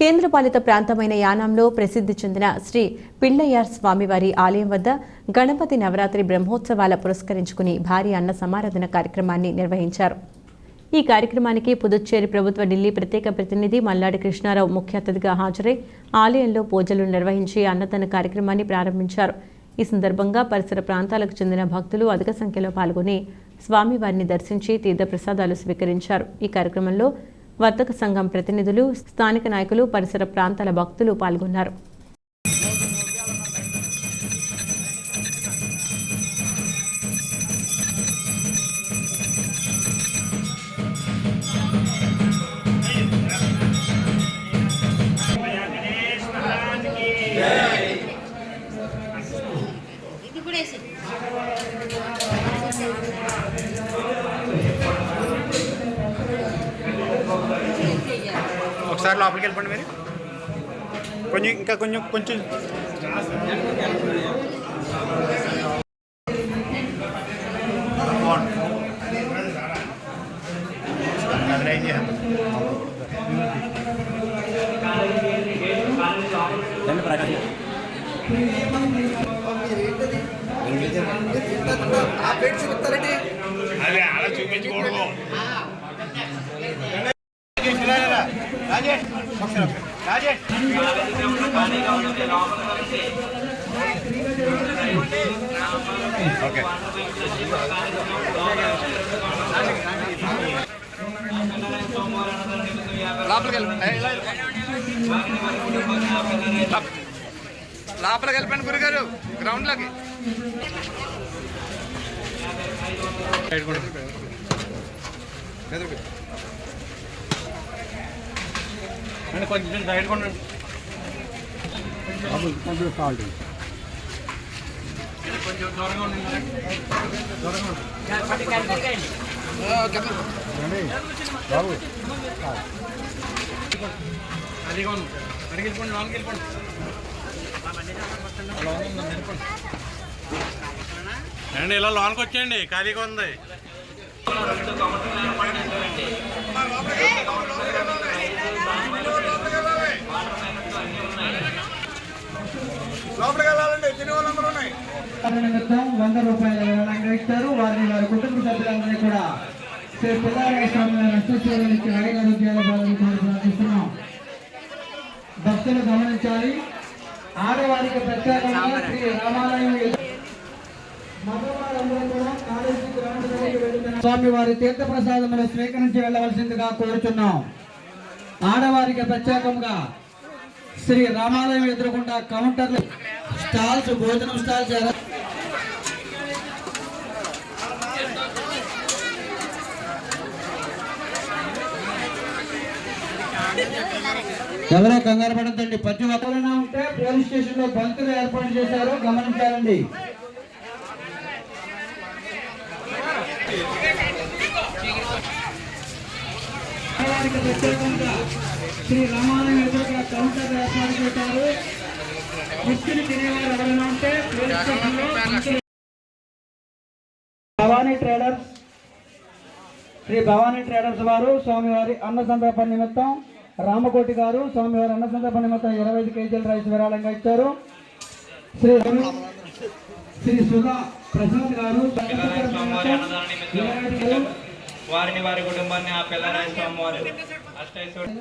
కేంద్రపాలిత ప్రాంతమైన యానాంలో ప్రసిద్ధి చెందిన శ్రీ పిళ్ళయ్యార్ స్వామివారి ఆలయం వద్ద గణపతి నవరాత్రి బ్రహ్మోత్సవాల పురస్కరించుకుని భారీ అన్న సమారాధన కార్యక్రమాన్ని నిర్వహించారు. ఈ కార్యక్రమానికి పుదుచ్చేరి ప్రభుత్వ ఢిల్లీ ప్రత్యేక ప్రతినిధి మల్లాడి కృష్ణారావు ముఖ్య అతిథిగా హాజరై ఆలయంలో పూజలు నిర్వహించి అన్నదాన కార్యక్రమాన్ని ప్రారంభించారు. ఈ సందర్భంగా పరిసర ప్రాంతాలకు చెందిన భక్తులు అధిక సంఖ్యలో పాల్గొని స్వామివారిని దర్శించి తీర్థప్రసాదాలు స్వీకరించారు. ఈ కార్యక్రమంలో వర్తక సంఘం ప్రతినిధులు స్థానిక నాయకులు పరిసర ప్రాంతాల భక్తులు పాల్గొన్నారు. ఒకసారి లోపలికి వెళ్ళిపోండి మీరు. కొంచెం ఇంకా కొంచెం కొంచెం. అది ఓకే లోపలికి వెళ్ళి. లోపలికి వెళ్ళిపోయింది గురుగారు గ్రౌండ్లోకి కొంచెం సైడ్ కొండండి కొంచెం దూరంగా ఉండండి. దూరంగా అడిగి వెళ్ళిపోండి. లోనికి వెళ్ళిపోండి. అండి ఇలా లోనికి వచ్చేయండి. ఖాళీగా ఉంది. నిమిత్తం వంద రూపాయల ఇచ్చారు వారిని వారి కుటుంబ సభ్యులందరినీ కూడా శ్రీ పిల్లారాయ స్వామి ఆరోగ్యాల బాధలు ప్రార్థిస్తున్నాం. భక్తులు గమనించాలి. ఆడవారికి ప్రత్యేకంగా శ్రీ రామాలయం స్వామి వారి తీర్థ ప్రసాదములు స్వీకరించి వెళ్ళవలసిందిగా కోరుచున్నాం. ఆడవారికి ప్రత్యేకంగా శ్రీ రామాలయం ఎదురుకుండా కౌంటర్లు స్టాల్స్ భోజనం స్టాల్స్ ఎవరో కంగారు పడద్దండి. ప్రతి ఒక్కరైనా ఉంటే పోలీస్ స్టేషన్లో బంతులు ఏర్పాటు చేశారు. గమనించాలండి. శ్రీ రామాలయం ఎదురుగా కౌంటర్ ఏర్పాటు చేశారు. వృత్తిని తినేవారు ఎవరైనా ఉంటే పోలీస్ స్టేషన్లో బంతులు భవానీ ట్రేడర్స్ శ్రీ భవానీ ట్రేడర్స్ వారు స్వామివారి అన్న సందర్భ నిమిత్తం రామకోటి గారు స్వామివారి అన్న సందర్భ నిమిత్తం ఇరవై ఐదు కేజీల రైస్ విరాళంగా ఇచ్చారు. శ్రీ శ్రీ సుధా ప్రసాద్ గారు వారిని వారి కుటుంబాన్ని ఆ పిల్లరాయ స్వామివారి అష్టైశ్వర్య